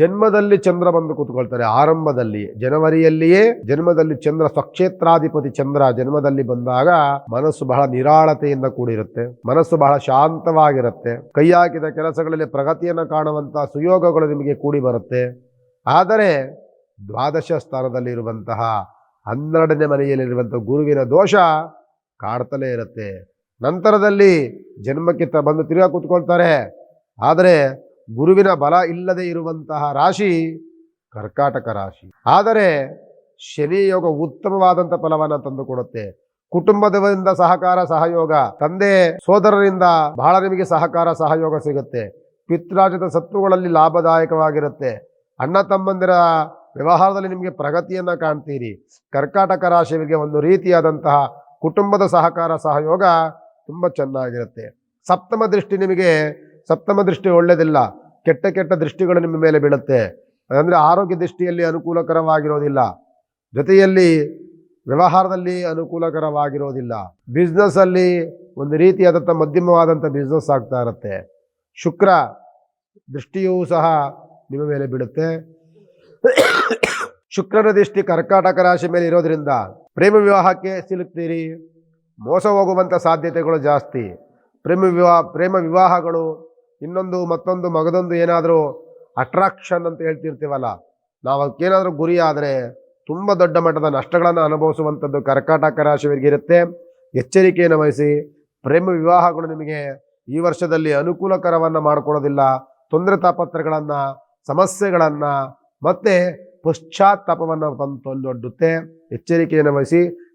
ಜನ್ಮದಲ್ಲಿ ಚಂದ್ರ ಬಂದು ಕೂತ್ಕೊಳ್ತಾರೆ. ಆರಂಭದಲ್ಲಿ, ಜನವರಿಯಲ್ಲಿಯೇ ಜನ್ಮದಲ್ಲಿ ಚಂದ್ರ ಸ್ವಕ್ಷೇತ್ರಾಧಿಪತಿ ಚಂದ್ರ ಜನ್ಮದಲ್ಲಿ ಬಂದಾಗ ಮನಸ್ಸು ಬಹಳ ನಿರಾಳತೆಯಿಂದ ಕೂಡಿರುತ್ತೆ. ಮನಸ್ಸು ಬಹಳ ಶಾಂತವಾಗಿರುತ್ತೆ. ಕೈ ಹಾಕಿದ ಕೆಲಸಗಳಲ್ಲಿ ಪ್ರಗತಿಯನ್ನು ಕಾಣುವಂತಹ ಸುಯೋಗಗಳು ನಿಮಗೆ ಕೂಡಿ ಬರುತ್ತೆ. ಆದರೆ ದ್ವಾದಶ ಸ್ಥಾನದಲ್ಲಿರುವಂತಹ ಹನ್ನೆರಡನೇ ಮನೆಯಲ್ಲಿರುವಂತಹ ಗುರುವಿನ ದೋಷ ಕಾಡ್ತಲೇ ಇರುತ್ತೆ. ನಂತರದಲ್ಲಿ ಜನ್ಮಕ್ಕೆ ಬಂದು ತಿರುಗಾ ಕೂತ್ಕೊಳ್ತಾರೆ. ಆದರೆ ಗುರುವಿನ ಬಲ ಇಲ್ಲದೆ ಇರುವಂತಹ ರಾಶಿ ಕರ್ಕಾಟಕ ರಾಶಿ. ಆದರೆ ಶನಿ ಯೋಗ ಉತ್ತಮವಾದಂಥ ಫಲವನ್ನು ತಂದುಕೊಡುತ್ತೆ ಕುಟುಂಬದವರಿಂದ ಸಹಕಾರ, ಸಹಯೋಗ, ತಂದೆ, ಸೋದರರಿಂದ ಬಹಳ ನಿಮಗೆ ಸಹಕಾರ, ಸಹಯೋಗ ಸಿಗುತ್ತೆ. ಪಿತ್ರಾಜಿತ ಸತ್ವಗಳಲ್ಲಿ ಲಾಭದಾಯಕವಾಗಿರುತ್ತೆ. ಅಣ್ಣ ತಮ್ಮಂದಿರ ವ್ಯವಹಾರದಲ್ಲಿ ನಿಮಗೆ ಪ್ರಗತಿಯನ್ನು ಕಾಣ್ತೀರಿ. ಕರ್ಕಾಟಕ ರಾಶಿಯವರಿಗೆ ಒಂದು ರೀತಿಯಾದಂತಹ ಕುಟುಂಬದ ಸಹಕಾರ, ಸಹಯೋಗ ತುಂಬ ಚೆನ್ನಾಗಿರುತ್ತೆ. ಸಪ್ತಮ ದೃಷ್ಟಿ ನಿಮಗೆ, ಸಪ್ತಮ ದೃಷ್ಟಿ ಒಳ್ಳೆಯದಿಲ್ಲ ಕೆಟ್ಟ ಕೆಟ್ಟ ದೃಷ್ಟಿಗಳು ನಿಮ್ಮ ಮೇಲೆ ಬೀಳುತ್ತೆ. ಅಂದರೆ ಆರೋಗ್ಯ ದೃಷ್ಟಿಯಲ್ಲಿ ಅನುಕೂಲಕರವಾಗಿರೋದಿಲ್ಲ. ಜೊತೆಯಲ್ಲಿ ವ್ಯವಹಾರದಲ್ಲಿ ಅನುಕೂಲಕರವಾಗಿರೋದಿಲ್ಲ. ಬಿಸ್ನೆಸ್ಸಲ್ಲಿ ಒಂದು ರೀತಿಯಾದಂಥ ಮಧ್ಯಮವಾದಂಥ ಬಿಸ್ನೆಸ್ ಆಗ್ತಾ ಇರುತ್ತೆ. ಶುಕ್ರ ದೃಷ್ಟಿಯೂ ಸಹ ನಿಮ್ಮ ಮೇಲೆ ಬೀಳುತ್ತೆ. ಶುಕ್ರನ ದೃಷ್ಟಿ ಕರ್ಕಾಟಕ ರಾಶಿ ಮೇಲೆ ಇರೋದ್ರಿಂದ ಪ್ರೇಮ ವಿವಾಹಕ್ಕೆ ಸಿಲುಕ್ತೀರಿ. ಮೋಸ ಹೋಗುವಂಥ ಸಾಧ್ಯತೆಗಳು ಜಾಸ್ತಿ. ಪ್ರೇಮ ವಿವಾಹ, ಪ್ರೇಮ ವಿವಾಹಗಳು ಇನ್ನೊಂದು ಮತ್ತೊಂದು ಮಗದೊಂದು ಏನಾದರೂ ಅಟ್ರಾಕ್ಷನ್ ಅಂತ ಹೇಳ್ತಿರ್ತೀವಲ್ಲ ನಾವು ಅದಕ್ಕೇನಾದರೂ ಗುರಿ ಆದರೆ ತುಂಬ ದೊಡ್ಡ ಮಟ್ಟದ ನಷ್ಟಗಳನ್ನು ಅನುಭವಿಸುವಂಥದ್ದು ಕರ್ಕಾಟಕ ರಾಶಿಯವರಿಗೆ ಇರುತ್ತೆ. ಎಚ್ಚರಿಕೆಯನ್ನು ವಹಿಸಿ, ಪ್ರೇಮ ವಿವಾಹಗಳು ನಿಮಗೆ ಈ ವರ್ಷದಲ್ಲಿ ಅನುಕೂಲಕರವನ್ನು ಮಾಡಿಕೊಡೋದಿಲ್ಲ ತೊಂದರೆ ತಾಪತ್ರಗಳನ್ನು, ಸಮಸ್ಯೆಗಳನ್ನು, ಮತ್ತು ಪಶ್ಚಾತ್ತಾಪವನ್ನು ತಂದು ತಂದೊಡ್ಡುತ್ತೆ. ಎಚ್ಚರಿಕೆಯನ್ನು ವಹಿಸಿ